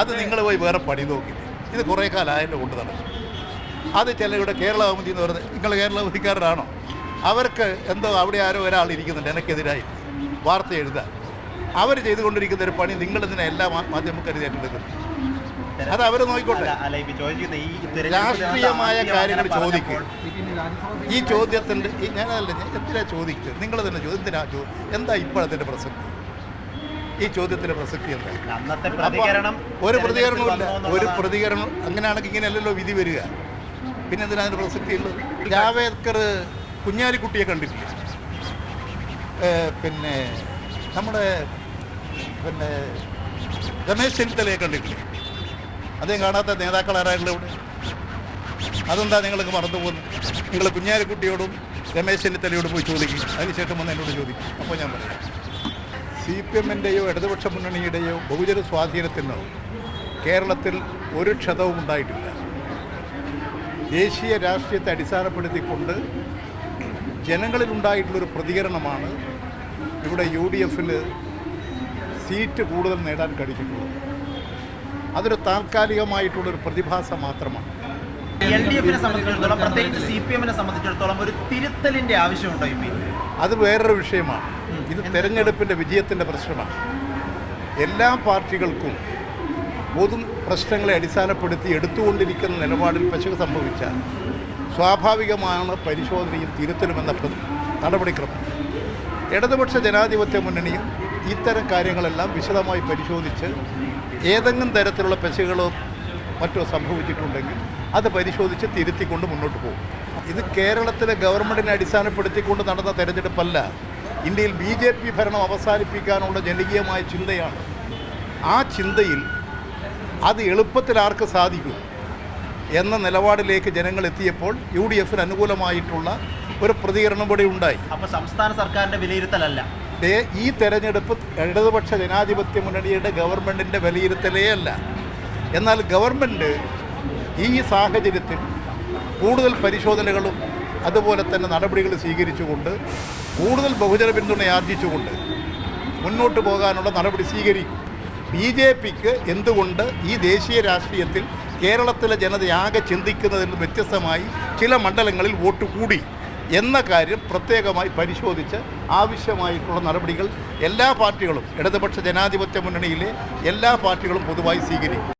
അത് നിങ്ങൾ പോയി വേറെ പണി നോക്കി. ഇത് കുറേ കാലമായതിന്റെ കൊണ്ട് നടക്കും അത് ചിലരുടെ കേരള അവധി എന്ന് പറയുന്നത് നിങ്ങൾ കേരള അവധിക്കാരനാണോ അവർക്ക് എന്തോ അവിടെ ആരോ ഒരാൾ ഇരിക്കുന്നുണ്ട് എനിക്കെതിരായി. വാർത്ത എഴുതാൻ. അവർ ചെയ്തുകൊണ്ടിരിക്കുന്ന ഒരു പണി നിങ്ങൾ ഇതിനെ എല്ലാ മാധ്യമ മാധ്യമക്കാരും ഏറ്റെടുക്കുന്നു അത് അവർ നോക്കിക്കോട്ടെ. രാഷ്ട്രീയമായ കാര്യങ്ങൾ ചോദിക്കുക ചോദിക്കും. ഈ ചോദ്യത്തിന്റെ ഞാനല്ല ഞാൻ എന്തിനാ ചോദിച്ചത്? നിങ്ങൾ തന്നെ ചോദ്യം എന്തിനാ എന്താ ഇപ്പോഴത്തെ പ്രസക്തി ഈ ചോദ്യത്തിന് പ്രസക്തി എന്താ? അന്നത്തെ പ്രതികരണം ഒരു പ്രതികരണവും പ്രതികരണമില്ല ഒരു. പ്രതികരണം അങ്ങനെയാണെങ്കിൽ ഇങ്ങനെയല്ലല്ലോ വിധി വരിക. പിന്നെ എന്തിനാ പ്രസക്തി പ്രസക്തിയുള്ളത് ജാവേദ്കർ കുഞ്ഞാലിക്കുട്ടിയെ കണ്ടിട്ടില്ല? പിന്നെ നമ്മുടെ പിന്നെ രമേശ് ചെന്നിത്തലയെ കണ്ടിട്ടില്ല? അദ്ദേഹം കാണാത്ത നേതാക്കൾ ആരായിട്ടുള്ള ഇവിടെ അതെന്താ നിങ്ങൾക്ക് മറന്നു പോകുന്നത്? നിങ്ങൾ കുഞ്ഞാലിക്കുട്ടിയോടും രമേശ് ചെന്നിത്തലയോടും പോയി ചോദിക്കും. അതിനുശേഷം വന്ന് എന്നോട് ചോദിക്കും. അപ്പോൾ ഞാൻ പറയാം. സി പി എമ്മിന്റെയോ ഇടതുപക്ഷ മുന്നണിയുടെയോ ബഹുജന സ്വാധീനത്തിനോ കേരളത്തിൽ ഒരു ക്ഷതവും ഉണ്ടായിട്ടില്ല. ദേശീയ രാഷ്ട്രീയത്തെ അടിസ്ഥാനപ്പെടുത്തിക്കൊണ്ട് ജനങ്ങളിലുണ്ടായിട്ടുള്ളൊരു പ്രതികരണമാണ് ഇവിടെ യു ഡി എഫിൽ സീറ്റ് കൂടുതൽ നേടാൻ കഴിഞ്ഞിട്ടുള്ളത്. അതൊരു താൽക്കാലികമായിട്ടുള്ളൊരു പ്രതിഭാസം മാത്രമാണ്. എൽ ഡി എഫിനെ സംബന്ധിച്ചിടത്തോളം പ്രത്യേകിച്ച് സി പി എമ്മിനെ സംബന്ധിച്ചിടത്തോളം ഒരു തിരുത്തലിന്റെ ആവശ്യമുണ്ടോ ഇപ്പൊ അത് വേറൊരു വിഷയമാണ്. ഇത് തെരഞ്ഞെടുപ്പിന്റെ വിജയത്തിന്റെ പ്രശ്നമാണ്. എല്ലാ പാർട്ടികൾക്കും പൊതു പ്രശ്നങ്ങളെ അടിസ്ഥാനപ്പെടുത്തി എടുത്തുകൊണ്ടിരിക്കുന്ന നിലപാടിൽ പശുക സംഭവിച്ചാൽ സ്വാഭാവികമാണ് പരിശോധനയും തിരുത്തലുമെന്ന നടപടിക്രമം. ഇടതുപക്ഷ ജനാധിപത്യ മുന്നണിയും ഇത്തരം കാര്യങ്ങളെല്ലാം വിശദമായി പരിശോധിച്ച് ഏതെങ്കിലും തരത്തിലുള്ള പശുകളോ മറ്റോ സംഭവിച്ചിട്ടുണ്ടെങ്കിൽ അത് പരിശോധിച്ച് തിരുത്തിക്കൊണ്ട് മുന്നോട്ട് പോകും. ഇത് കേരളത്തിലെ ഗവൺമെന്റിനെ അടിസ്ഥാനപ്പെടുത്തിക്കൊണ്ട് നടന്ന തെരഞ്ഞെടുപ്പല്ല. ഇന്ത്യയിൽ ബി ജെ പി ഭരണം അവസാനിപ്പിക്കാനുള്ള ജനകീയമായ ചിന്തയാണ്. ആ ചിന്തയിൽ അത് എളുപ്പത്തിൽ ആർക്ക് സാധിക്കും എന്ന നിലപാടിലേക്ക് ജനങ്ങൾ എത്തിയപ്പോൾ യു ഡി എഫിന് അനുകൂലമായിട്ടുള്ള ഒരു പ്രതികരണം കൂടി ഉണ്ടായി. അപ്പോൾ സംസ്ഥാന സർക്കാരിന്റെ വിലയിരുത്തലല്ല. ഈ തെരഞ്ഞെടുപ്പ് ഇടതുപക്ഷ ജനാധിപത്യ മുന്നണിയുടെ ഗവൺമെന്റിന്റെ വിലയിരുത്തലേ അല്ല. എന്നാൽ ഗവൺമെന്റ് ഈ സാഹചര്യത്തിൽ കൂടുതൽ പരിശോധനകളും അതുപോലെ തന്നെ നടപടികൾ സ്വീകരിച്ചുകൊണ്ട് കൂടുതൽ ബഹുജന പിന്തുണ ആർജിച്ചുകൊണ്ട് മുന്നോട്ട് പോകാനുള്ള നടപടി സ്വീകരിക്കും. ബി ജെ പിക്ക് എന്തുകൊണ്ട് ഈ ദേശീയ രാഷ്ട്രീയത്തിൽ കേരളത്തിലെ ജനതയാകെ ചിന്തിക്കുന്നതിൽ വ്യത്യസ്തമായി ചില മണ്ഡലങ്ങളിൽ വോട്ട് കൂടി എന്ന കാര്യം പ്രത്യേകമായി പരിശോധിച്ച് ആവശ്യമായിട്ടുള്ള നടപടികൾ എല്ലാ പാർട്ടികളും ഇടതുപക്ഷ ജനാധിപത്യ മുന്നണിയിലെ എല്ലാ പാർട്ടികളും പൊതുവായി സ്വീകരിക്കും.